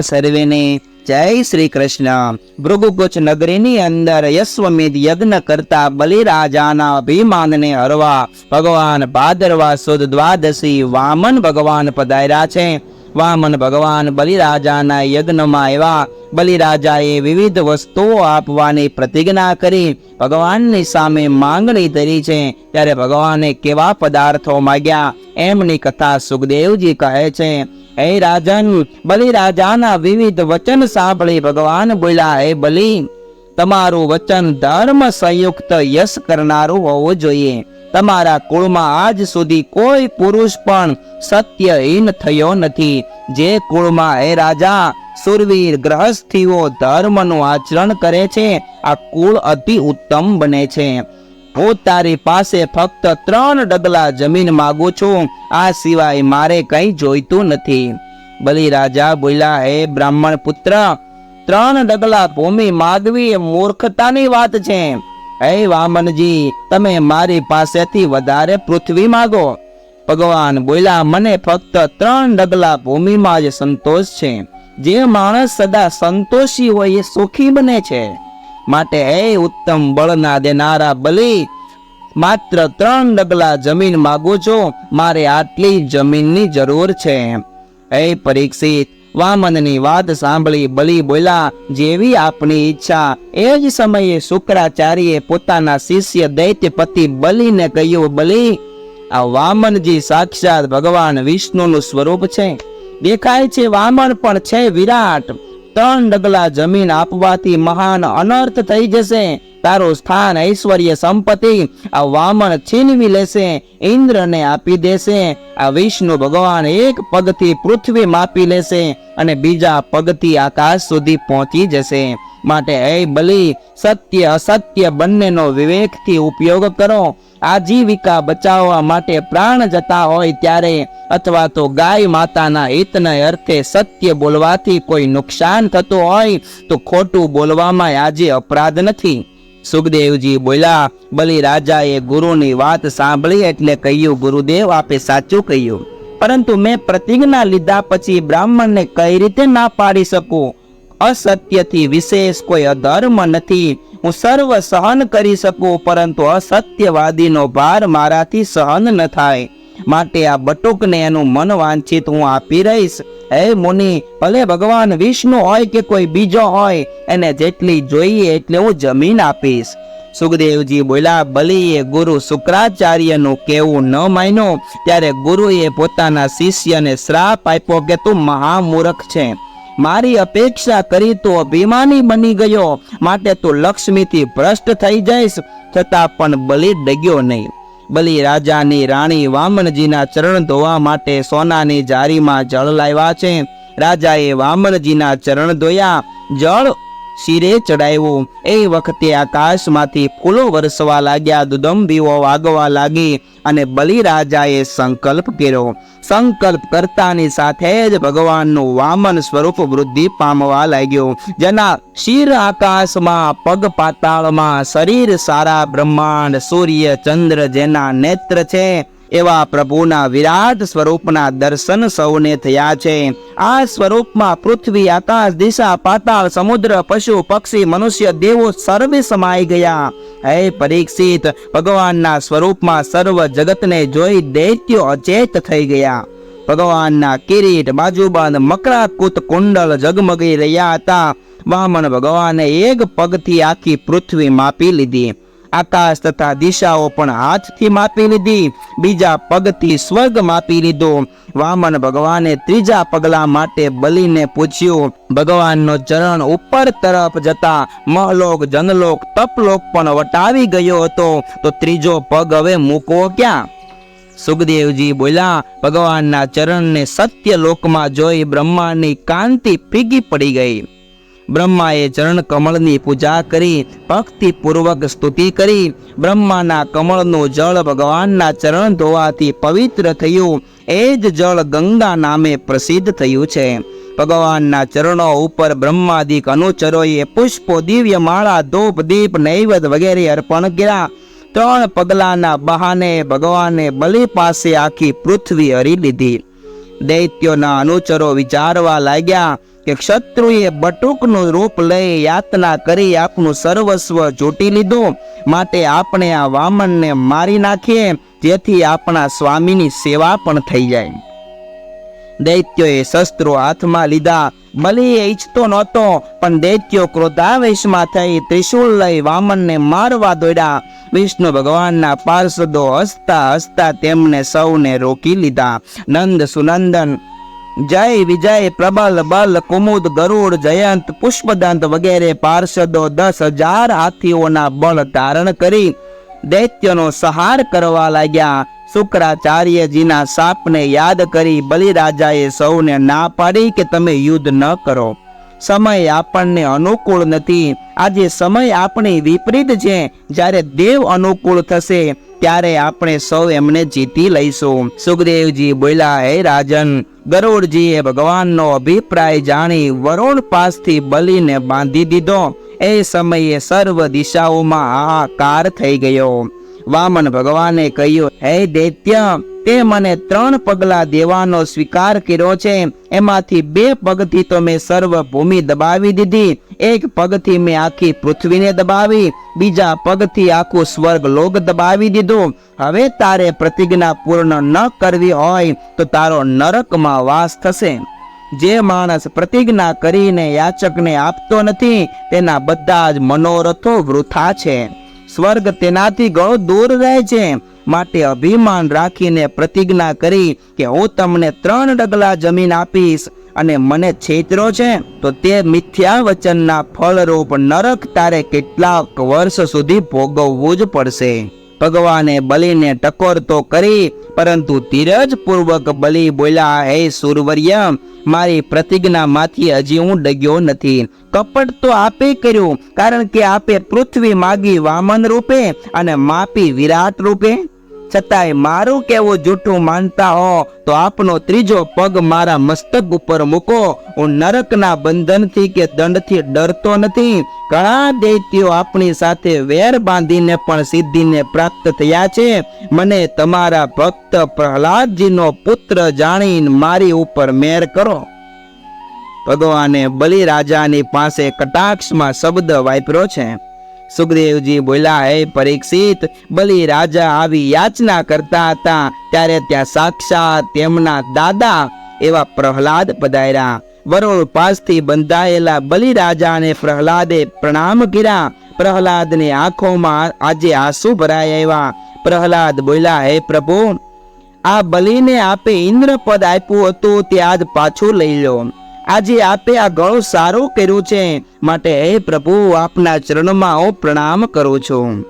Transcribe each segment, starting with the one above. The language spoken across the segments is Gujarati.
સર્વેને જય શ્રી કૃષ્ણ ભૃગુકુચ નગરીની અંદર યશ્વમેધ યજ્ઞ કરતા બલિરાજાના અભિમાનને હરવા ભગવાન ભાદરવા સુદ દ્વાદશી વામન ભગવાન પધાર્યા છે. વામન ભગવાન બલિરાજાના યજ્ઞમાં આવ્યા બલિરાજાએ વિવિધ વસ્તુઓ આપવાની પ્રતિજ્ઞા કરી ભગવાનની સામે માંગણી ધરી છે. ત્યારે ભગવાને કેવા પદાર્થો માગ્યા? એમની કથા સુખદેવજી કહે છે. હે રાજન બલિરાજાના વિવિધ વચન સાંભળી ભગવાન બોલ્યા, હે બલિ, તમારું વચન ધર્મ સંયુક્ત યશ કરનારું હોવું જોઈએ. તમારા કુળમાં આજ સુધી કોઈ પુરુષ પણ સત્યહીન થયો નથી. જે કુળમાં, હે રાજા, સુરવીર ગ્રહસ્થીઓ ધર્મનું આચરણ કરે છે, આ કુળ અતિ ઉત્તમ બને છે. હું તારી પાસે ફક્ત ત્રણ ડગલા જમીન માગું છું. આ સિવાય મારે કંઈ જોઈતું નથી. બલિરાજા બોલ્યા, હે બ્રાહ્મણ પુત્ર, ત્રણ ડગલા ભૂમિ માગવી એ મૂર્ખતાની વાત છે. હે વામનજી, તમે મારી પાસેથી વધારે પૃથ્વી માગો. ભગવાન બોલ્યા, મને ફક્ત ત્રણ ડગલા ભૂમિમાં જ સંતોષ છે. જે માણસ સદા સંતોષી હોય એ સુખી બને છે. માટે એ ઉત્તમ બળના દેનારા બલી, માત્ર ત્રણ ડગલા જમીન માગું છું, મારે આટલી જમીનની જરૂર છે. એ પરીક્ષિત વામનની વાત સાંભળી બલી બોલ્યા, જેવી આપની ઈચ્છા. એ જ સમયે શુક્રાચાર્યે પોતાના શિષ્ય દૈત્યપતિ બલીને કહ્યું, બલી, આ વામનજી સાક્ષાત ભગવાન વિષ્ણુનું સ્વરૂપ છે. દેખાય છે વામન પણ છે વિરાટ. ત્રણ ડગલા જમીન આપવાથી મહાન અનર્થ થઈ જશે. તારું સ્થાન ઐશ્વર્ય સંપત્તિ, આ વામન છીનવી લેશે, ઇન્દ્રને આપી દેશે, આ વિષ્ણુ ભગવાન એક પગથી પૃથ્વી માપી લેશે અને બીજા પગથી આકાશ સુધી પહોંચી જશે. માટે હે બલી, સત્ય અસત્ય બંનેનો વિવેકથી ઉપયોગ કરો. આજીવિકા બચાવવા માટે પ્રાણ જતા હોય ત્યારે અથવા તો ગાય માતાના હિતને અર્થે સત્ય બોલવાથી કોઈ નુકસાન થતું હોય તો ખોટું બોલવામાં આજે અપરાધ નથી. સુખદેવજી બોલ્યા, બલિ રાજાએ ગુરુની વાત સાંભળી એટલે કહ્યું, ગુરુદેવ આપે સાચું કહ્યું. પરંતુ મેં પ્રતિજ્ઞા લીધા પછી બ્રાહ્મણને કઈ રીતે ના પાડી શકું? અસત્યથી વિશેષ કોઈ અધર્મ નથી. હું સર્વ સહન કરી શકું, પરંતુ અસત્યવાદીનો ભાર મારાથી સહન ન થાય. માટે આ બટુકને એનું મન વાંછિત હું આપી રહીશ. હે મુનિ, ભલે ભગવાન વિષ્ણુ હોય કે કોઈ બીજો હોય, એને જેટલી જોઈએ એટલે હું જમીન આપીશ. સુખદેવજી બોલ્યા બલીએ ગુરુ શુક્રાચાર્યનું કેવું ન માન્યું, ત્યારે ગુરુએ પોતાના શિષ્યને શ્રાપ આપ્યો કે તું મહામૂર્ખ છે. મારી અપેક્ષા કરી તો અભિમાની બની ગયો, માટે તું લક્ષ્મીથી ભ્રષ્ટ થઈ જઈશ, છતાં પણ બલી ડગ્યો નહીં. બલિ રાજાની રાણી વામનજીના ચરણ ધોવા માટે સોનાની જારીમાં જળ લાવ્યા છે. રાજાએ વામનજીના ચરણ ધોયા. જળ શિરે ચડાવ્યું એ વખતે આકાશમાંથી ફૂલો વરસવા લાગ્યા, દુદંબીઓ વાગવા લાગી અને બલિરાજાએ સંકલ્પ કર્યો. સંકલ્પ કરતાની સાથે જ ભગવાનનું વામન સ્વરૂપ વૃદ્ધિ પામવા લાગ્યું. જેના શિર આકાશમાં, પગ પાતાળમાં શરીર સારા બ્રહ્માંડ, સૂર્ય, ચંદ્ર જેના નેત્ર છે એવા પ્રભુના વિરાટ સ્વરૂપના દર્શન સૌને થયા છે. આ સ્વરૂપમાં પૃથ્વી, આકાશ, દિશા, પાતાળ, સમુદ્ર, પશુ, પક્ષી, મનુષ્ય, દેવો સર્વે સમાઈ ગયા. હે પરીક્ષિત, ભગવાનના સ્વરૂપમાં સર્વ જગતને જોઈ દૈત્યો અચેત થઈ ગયા. ભગવાનના કિરીટ, બાજુબાન, મકરાકુત કુંડલ જગમગી રહ્યા હતા. વામન ભગવાને એક પગથી આખી પૃથ્વી માપી લીધી. આકાશ તથા દિશાઓ પણ હાથથી માપી લીધી. બીજા પગથી સ્વર્ગ માપી લીધો. વામન ભગવાને ત્રીજા પગલા માટે બલીને પૂછ્યું, ભગવાનનો ચરણ ઉપર તરફ જતા મહલોક, જનલોક, તપલોક પણ વટાવી ગયો હતો. તો ત્રીજો પગ હવે મૂકવો ક્યાં? સુખદેવજી બોલ્યા, ભગવાનના ચરણને સત્ય લોકમાં જોઈ બ્રહ્માની કાંતિ ફીગી પડી ગઈ. બ્રહ્માએ ચરણ કમળની પૂજા કરી, ભક્તિપૂર્વક સ્તુતિ કરી. બ્રહ્માના કમળનું જળ ભગવાનના ચરણ ધોવાથી પવિત્ર થયું. એ જ જળ ગંગા નામે પ્રસિદ્ધ થયું છે. ભગવાનના ચરણો ઉપર બ્રહ્માદિક અનુચરોએ પુષ્પો દિવ્ય માળા ધૂપ, દીપ નૈવેદ વગેરે અર્પણ કર્યા. ત્રણ પગલાના બહાને ભગવાને બલિ પાસે આખી પૃથ્વી હરી લીધી. દૈત્યોના અનુચરો વિચારવા લાગ્યા કે ક્ષત્રુએ બટુકનું રૂપ લઈ યાતના કરી આપનું સર્વસ્વ ચૂંટી લીધું. માટે આપણે આ વામનને મારી નાખીએ, જેથી આપણા સ્વામીની સેવા પણ થઈ જાય. દૈત્યોએ શસ્ત્રો હાથમાં લીધા. બલિ ઈચ્છતો નહોતો, પણ દૈત્યો ક્રોધાવેશમાં થઈ ત્રિશુલ લઈ વામનને મારવા દોડ્યા. વિષ્ણુ ભગવાનના પાર્ષદો હસતા હસતા તેમને સૌને રોકી લીધા. નંદ સુનંદન જય વિજય પ્રબલ, બલ, કુમુદ, ગરુડ, જયંત, પુષ્પદંત વગેરે પાર્ષદો દસ હજાર હાથીઓના બળ ધારણ કરી દૈત્યનો સહાર કરવા લાગ્યા. શુક્રાચાર્યજીના શાપને યાદ કરી બલિરાજાએ સૌને ના પાડી કે તમે યુદ્ધ ન કરો. સમય આપણને અનુકૂળ નથી. આજે સમય આપણી વિપરીત છે. જ્યારે દેવ અનુકૂળ થશે ત્યારે આપણે સૌ એમને જીતી લઈશું. સુખદેવજી બોલ્યા, હે રાજન, ગરુડજીએ ભગવાનનો અભિપ્રાય જાણી વરુણ પાસથી બલીને બાંધી દીધો. એ સમયે સર્વ દિશાઓમાં હાહાકાર થઈ ગયો. વામન ભગવાને કહ્યું, હે દૈત્ય, તે મને ત્રણ પગલા દેવાનો સ્વીકાર કર્યો છે. એમાંથી બે પગથી તો મેં સર્વ ભૂમિ દબાવી દીધી. એક પગથી મેં આખી પૃથ્વીને દબાવી, બીજા પગથી આખું સ્વર્ગ લોક દબાવી દીધું. હવે તારે પ્રતિજ્ઞા પૂર્ણ ન કરવી હોય, તો તારો નરકમાં વાસ થશે. જે માણસ પ્રતિજ્ઞા કરીને યાચકને આપતો નથી, તેના બધા જ મનોરથો વૃથા છે. સ્વર્ગ તેનાથી ઘણો દૂર રહે છે. માટે અભિમાન રાખીને પ્રતિજ્ઞા કરી કે હું તમને ત્રણ ડગલા જમીન આપીશ અને મને છેતરો છે, તો તે મિથ્યા વચનના ફળરૂપ નરક તારે કેટલાક વર્ષ સુધી ભોગવવું જ પડશે. ભગવાને બલિને ટકોર તો કરી, પરંતુ ધીરજ પૂર્વક બલિ બોલ્યા, હે સુરવર્ય મારી પ્રતિજ્ઞામાંથી હજી હું ડગ્યો નથી. કપટ તો આપે કર્યું, કારણ કે આપે પૃથ્વી માગી વામન રૂપે અને માપી વિરાટ રૂપે. છતાંય મારું કેવું જૂઠું માનતા હો, તો આપનો ત્રીજો પગ મારા મસ્તક ઉપર મૂકો. હું નરકના બંધનથી કે દંડથી ડરતો નથી. ઘણા દૈત્યો આપણી સાથે વેર બાંધીને પણ સિદ્ધિને પ્રાપ્ત થયા છે. મને તમારા ભક્ત પ્રહલાદજીનો પુત્ર જાણીને મારી ઉપર મેર કરો. ભગવાને બલિરાજાની પાસે કટાક્ષમાં શબ્દ વાપર્યો છે. સુખદેવજી બોલ્યા, હે પરીક્ષિત બલિ રાજા આવી યાચના કરતા હતા. ત્યારે ત્યાં સાક્ષાત તેમના દાદા એવા પ્રહલાદ પધાર્યા. વરુણ પાસથી બંધાયેલા બલિ રાજાને પ્રહલાદે પ્રણામ કર્યા. પ્રહલાદની આંખોમાં આજે આંસુ ભરાઈ આવ્યા. પ્રહલાદ બોલ્યા, હે પ્રભુ, આ બલિને આપે ઇન્દ્ર પદ આપ્યું હતું, તે આજ પાછું લઈ લો. આજે આપે આ ઘણું સારું કર્યું છે. માટે હે પ્રભુ, આપના ચરણમાં હું પ્રણામ કરું છું.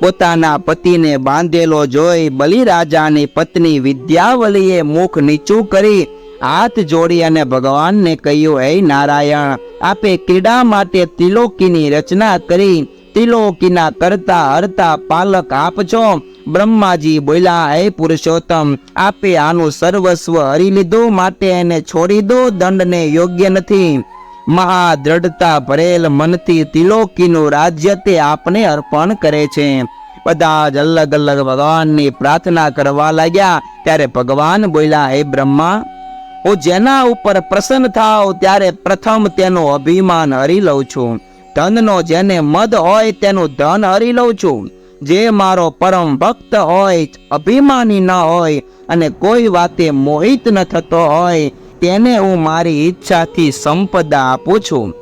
પોતાના પતિને બાંધેલો જોઈ બલિરાજાની પત્ની વિદ્યાવલીએ મુખ નીચું કરી હાથ જોડી અને ભગવાનને કહ્યું, હે નારાયણ, આપે ક્રીડા માટે ત્રિલોકીની રચના કરી ત્રિલોકીના કરતા હરતા પાલક આપ છો બ્રહ્માજી બોલ્યા, હે પુરુષોત્તમ, આપે આનું સર્વસ્વ હરી લીધું, માટે એને છોડી દો, દંડને યોગ્ય નથી. મહા દ્રઢતા ભરેલ મનથી ત્રિલોકીનું રાજ્ય તે આપને અર્પણ કરે છે. બધા જ અલગ અલગ ભગવાનની પ્રાર્થના કરવા લાગ્યા, ત્યારે ભગવાન બોલ્યા, હે બ્રહ્મા, હું જેના ઉપર પ્રસન્ન થાવ ત્યારે પ્રથમ તેનું અભિમાન હરી લઉં છું. ધનનો જેને મદ હોય તેનું ધન હરી લઉં છું. જે મારો પરમ ભક્ત હોય, અભિમાની ન હોય અને કોઈ વાતે મોહિત ન થતો હોય, તેને હું મારી ઈચ્છાથી સંપદા આપું છું.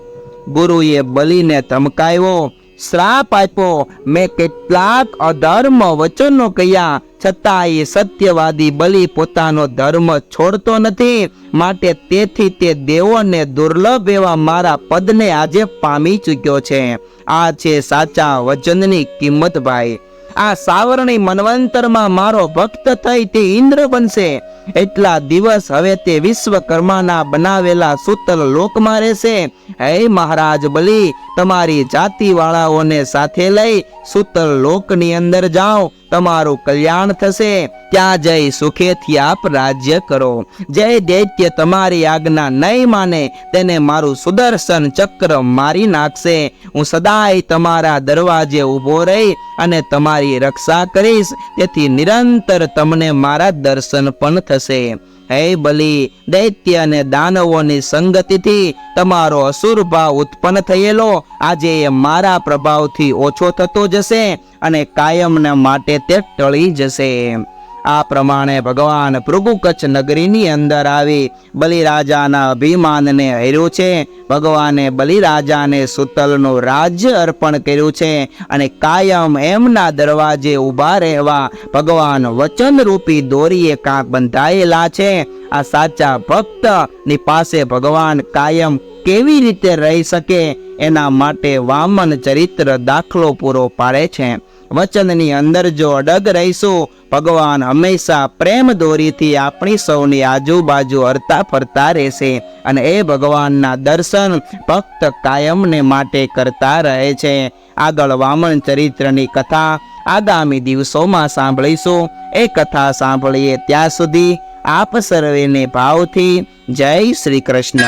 ગુરુએ બલીને ધમકાવ્યો શ્રાપ આપ્યો મેં કેટલાક અધર્મ વચનો કહ્યા છતાં એ સત્યવાદી બલિ પોતાનો ધર્મ છોડતો નથી. માટે તેથી તે દેવોને દુર્લભ એવા મારા પદને આજે પામી ચૂક્યો છે. આ છે સાચા વચનની કિંમત, ભાઈ. આ સાવરણી મનવંતરમાં મારો ભક્ત થઈ તે ઇન્દ્ર બનશે. એટલા દિવસ હવે તે વિશ્વકર્માના બનાવેલા સૂતલ લોકમાં રહેશે. હે મહારાજ બલિ, તમારી જાતિવાળાઓને સાથે લઈ સૂતલ લોકની અંદર જાઓ. તમારું કલ્યાણ થશે. ત્યાં જઈ સુખેથી આપ રાજ્ય કરો. જય દૈત્ય, તમારી આજ્ઞા નહીં માને. તેને મારું સુદર્શન ચક્ર મારી નાખશે. હું સદાય તમારા દરવાજે ઊભો રહી અને તમારી રક્ષા કરીશ. તેથી નિરંતર તમને મારા દર્શન પણ થશે. હે બલી, દૈત્ય અને દાનવોની સંગતિથી તમારો અસુર ભાવ ઉત્પન્ન થયેલો. આજે એ મારા પ્રભાવથી ઓછો થતો જશે અને કાયમને માટે તે ટળી જશે. આ પ્રમાણે ભગવાન ભૃગુ કચ્છ નગરીની અંદર આવી બલિરાજાના અભિમાનને હર્યું છે. ભગવાને બલિરાજાને સુતલનું રાજ્ય અર્પણ કર્યું છે અને કાયમ એમના દરવાજે ઊભા રહેવા ભગવાન વચનરૂપી દોરીએ કાંક બંધાયેલા છે. આ સાચા ભક્તની પાસે ભગવાન કાયમ કેવી રીતે રહી શકે એના માટે વામન ચરિત્ર દાખલો પૂરો પાડે છે. વચનની અંદર જો અડગ રહીશું, ભગવાન હંમેશા પ્રેમ દોરીથી આપણી સૌની આજુબાજુ હરતા ફરતા રહેશે અને એ ભગવાનના દર્શન ભક્ત કાયમને માટે કરતા રહે છે. આગળ વામન ચરિત્રની કથા આગામી દિવસોમાં સાંભળીશું. એ કથા સાંભળીએ ત્યાં સુધી આપ સર્વેને ભાવથી જય શ્રી કૃષ્ણ.